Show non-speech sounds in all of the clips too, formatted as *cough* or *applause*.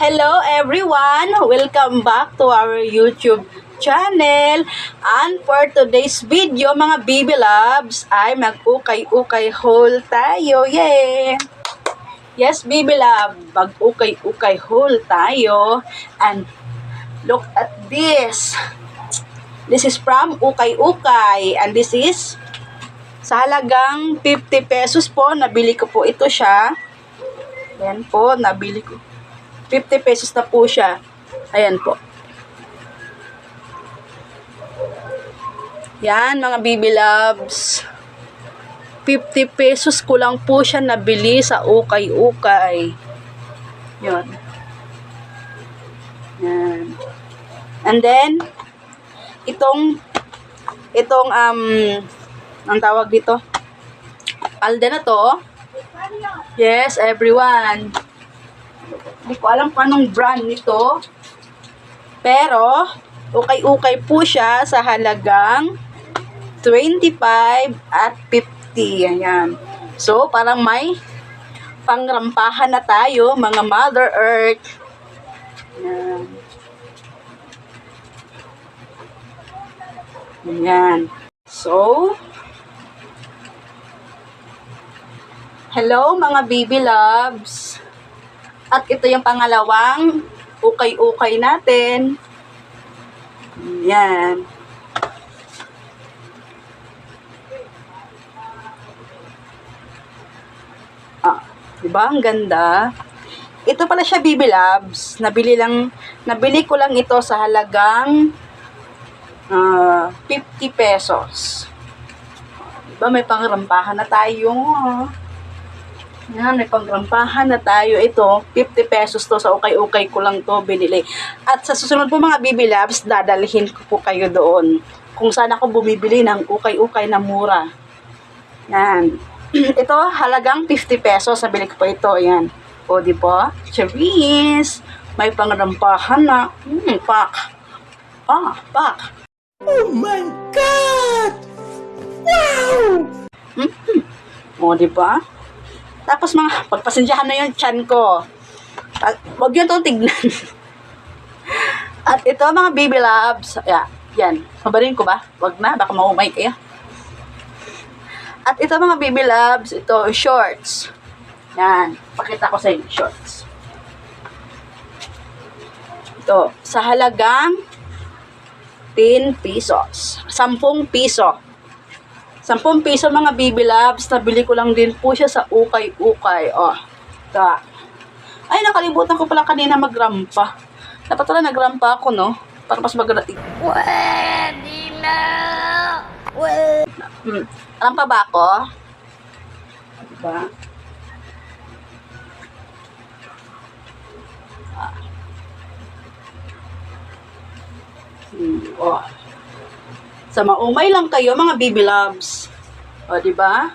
Hello everyone! Welcome back to our YouTube channel. And for today's video, mga baby loves, ay mag-ukay-ukay haul tayo. Yay! Yes, baby love, mag-ukay-ukay haul tayo. And look at this. This is from Ukay-Ukay. And this is sa halagang 50 pesos po. Nabili ko po ito siya. Ayan po, nabili ko. 50 pesos na po siya. Ayan po. Yan, mga baby loves. 50 pesos ko lang po siya nabili sa ukay-ukay. Yun. Yan. And then, itong, itong, um, ang tawag dito, alde na to. Yes, everyone. Hindi ko alam kung anong brand nito. Pero, ukay-ukay po siya sa halagang 25 at 50. Ayan. So, parang may pangrampahan na tayo, mga Mother Earth. Ayan. Ayan. So, hello mga baby loves. At ito yung pangalawang ukay-ukay natin. Yan. Ah, di ba? Ang ganda. Ito pala siya, Baby Labs. Nabili lang, nabili ko lang ito sa halagang ah, 50 pesos. Di ba? May pangrampahan na tayo. ah. Yan, may pangrampahan na tayo. Ito, 50 pesos to sa ukay-ukay ko lang to binili. At sa susunod po mga Bibi Labs, dadalhin ko po kayo doon. Kung saan ako bumibili ng ukay-ukay na mura. Yan. *clears throat* ito, halagang 50 pesos. Nabili ko po ito. Yan. O, di ba? Cherise! May pangrampahan na. Hmm, pak. Ah, pak. Oh my God! Wow! O, di ba? Tapos mga, pagpasensyahan na yung chan ko. At, wag yun itong tignan. *laughs* At ito mga baby loves. Yeah, yan. Mabarin ko ba? Wag na, baka maumay kayo. At ito mga baby loves, ito shorts. Yan. Pakita ko sa inyo, shorts. Ito, sa halagang 10 pesos. 10 piso. 10 piso mga baby loves, nabili ko lang din po siya sa ukay-ukay. Oh, ta. Ay, nakalimutan ko pala kanina magrampa. Dapat pala nagrampa ako, no? Para mas maganda. Pwede na! Hmm. Rampa ba ako? Diba? Ah. Hmm. Oh. Sa maumay lang kayo, mga baby loves. O, di ba?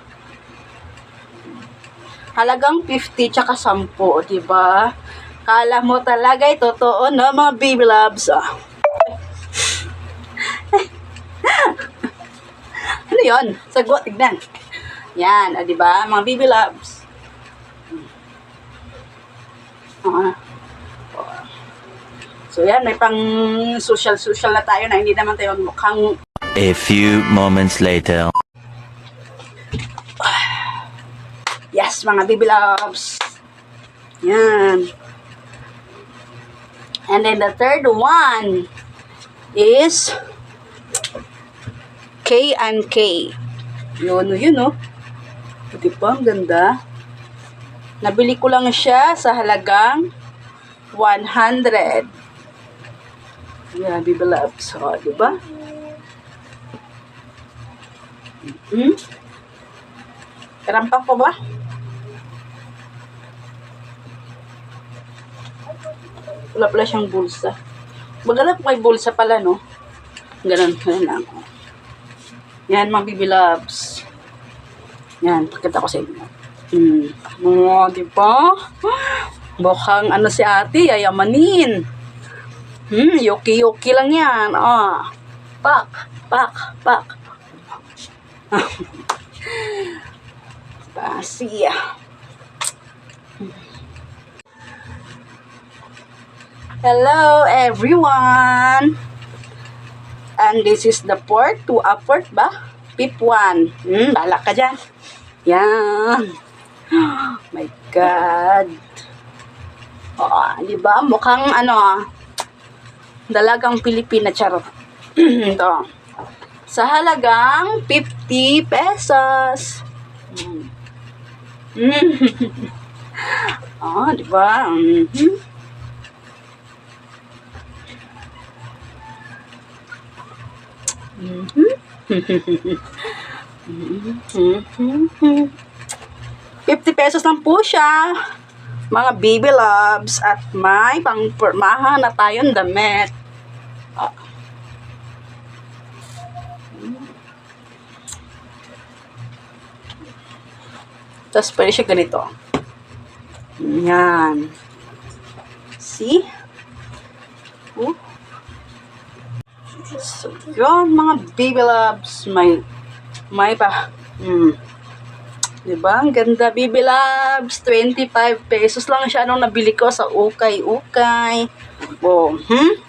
Halagang 50 tsaka 10, o, di ba? Kala mo talaga, ito totoo, no, mga baby loves. Ah. *laughs* ano yon? Sagot, tignan. Yan, o, di ba? Mga baby loves. Ah. So, yan, may pang social-social na tayo na hindi naman tayo mukhang A few moments later. Yes, mga baby loves. Yan. And then the third one is K and K. Yun, yun, oh. Di ba? Ang ganda. Nabili ko lang siya sa halagang 100. Yan, baby loves. O, di ba? Hmm? Karampak pa ba? Wala pala siyang bulsa. Maganda po may bulsa pala, no? Ganun, ganun lang. Yan, mga baby loves. Yan, pakita ko sa inyo. Hmm. Oh, di ba? Mukhang ano si ate, yayamanin. Hmm, yuki-yuki lang yan. Ah. Pak, pak, pak. Basi. Hello everyone! And this is the port to upward ba? Pip 1. Hmm, bala ka dyan. Yan. *gasps* my God. Oo, di ba? Mukhang ano ah, dalagang Pilipina charot. *clears throat* Ito. Sa halagang 50 pesos. Mm. *laughs* Ah, di ba? Mhm. Mhm. Mhm. 50 pesos lang po siya. Mga baby loves at may pangpormahan na tayong damit. Ah. Tapos pwede siya ganito. Yan. See? Oh. So, yun, mga baby loves, may, may pa, hmm. Diba? Ang ganda, baby loves, 25 pesos lang siya nung nabili ko sa ukay-ukay. Oh, hmm?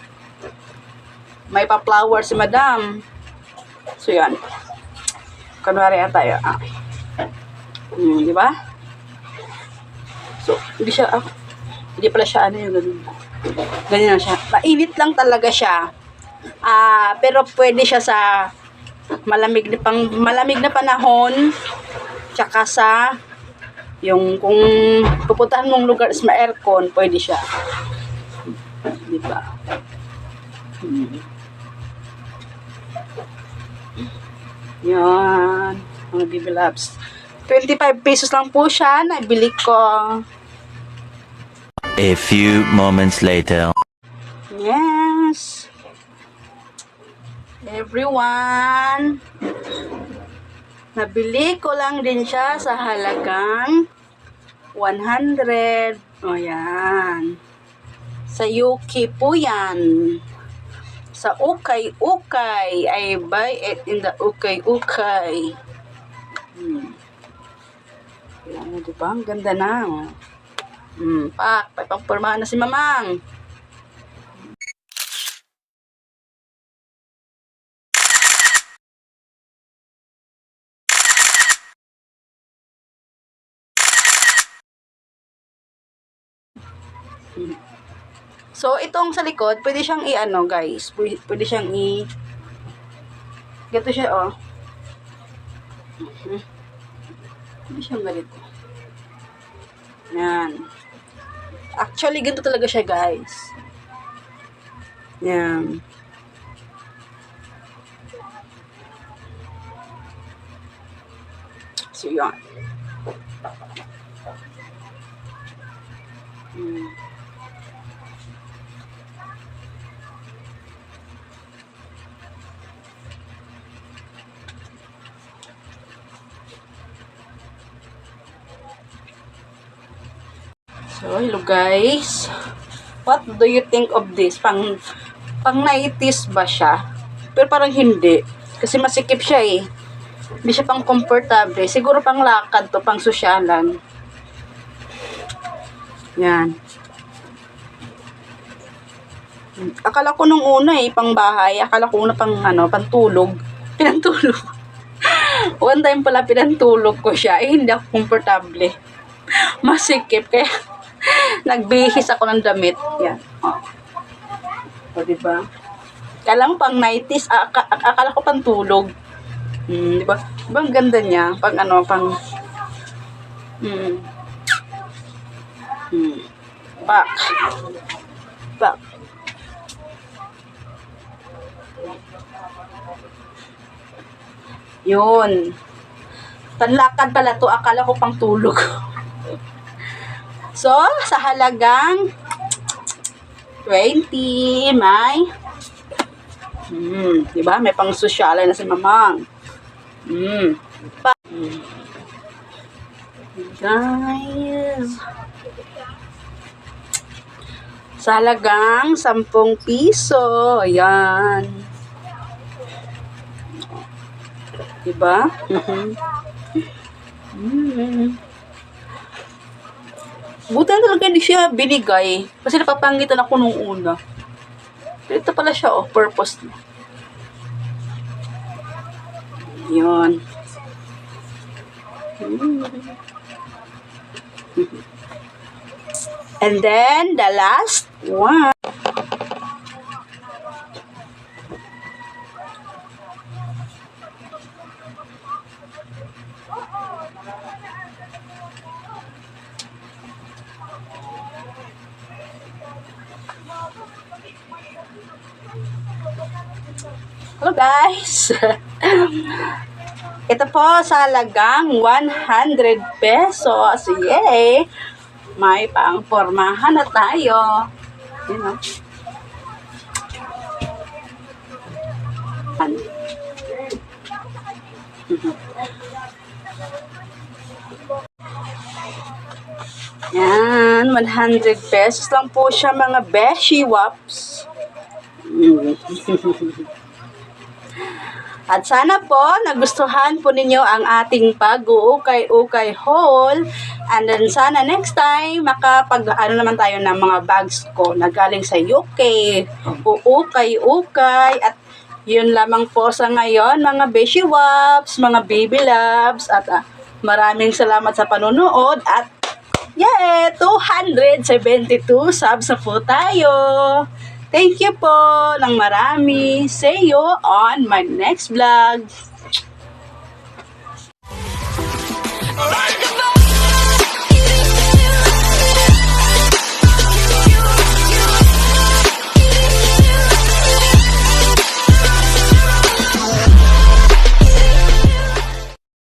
May pa-flower si madam. So, yan. Kunwari yan tayo. Ah. Hmm, di ba? So, hindi siya, ah, hindi pala siya ano yung ganun. Ganyan lang siya. Mainit lang talaga siya. Ah, pero pwede siya sa malamig na pang malamig na panahon tsaka sa yung kung pupuntahan mong lugar is ma-aircon, pwede siya. Di ba? Hmm. Yan. Mga loves. 25 pesos lang po siya. Nabili ko. A few moments later. Yes. Everyone. Nabili ko lang din siya sa halagang 100. O yan. Sa UK po yan. Sa ukay-ukay. I buy it in the ukay-ukay. Hmm. Yan, di ba? Ang ganda na. oh. Hmm, pak. May pangpormahan na si Mamang. So, itong sa likod, pwede siyang i-ano, guys. Pwede, pwede siyang i... Ganito siya, oh. Mhm. Pwede siyang ganito. Yan. Actually, ganito talaga siya, guys. Yan. So, yan. Hmm. So, hello guys. What do you think of this? Pang, pang 90s ba siya? Pero parang hindi. Kasi masikip siya eh. Hindi siya pang comfortable. Siguro pang lakad to, pang sosyalan. Yan. Akala ko nung una eh, pang bahay. Akala ko una pang ano, pang tulog. *laughs* Pinantulog. One time pala pinantulog ko siya. Eh, hindi ako komportable. *laughs* Masikip. Kaya, nagbihis ako ng damit. Yan. O. O, diba? Kala mo pang 90s, ah, ak- ak- akala ko pang tulog. Hmm, diba? Diba ang ganda niya? Pang ano, pang... Hmm. Hmm. Back. Back. Yun. Panlakad pala to. Akala ko pang tulog. *laughs* so, sa halagang 20, may Hmm, 'di ba? May pang sosyal na si Mamang. Hmm. Pa hmm. Guys. Sa halagang 10 piso. Ayan. Diba? Mhm. Mm. Buti na talaga hindi siya binigay. Kasi napapangitan ako nung una. Ito pala siya, oh, purpose niya. Yun. *laughs* And then, the last one. Hello guys! *laughs* Ito po sa halagang 100 pesos. Yay! May pangpormahan na tayo. Yun o. Yan. Yan, 100 pesos lang po siya mga beshi wops. Mm. *laughs* At sana po nagustuhan po ninyo ang ating pag-uukay-ukay haul. And then sana next time makapag ano naman tayo ng mga bags ko na galing sa UK. Uukay-ukay at yun lamang po sa ngayon mga Beshi Wops, mga Baby Loves at ah, maraming salamat sa panonood at yeah, 272 subs na po tayo. Thank you po ng marami. See you on my next vlog. Alright.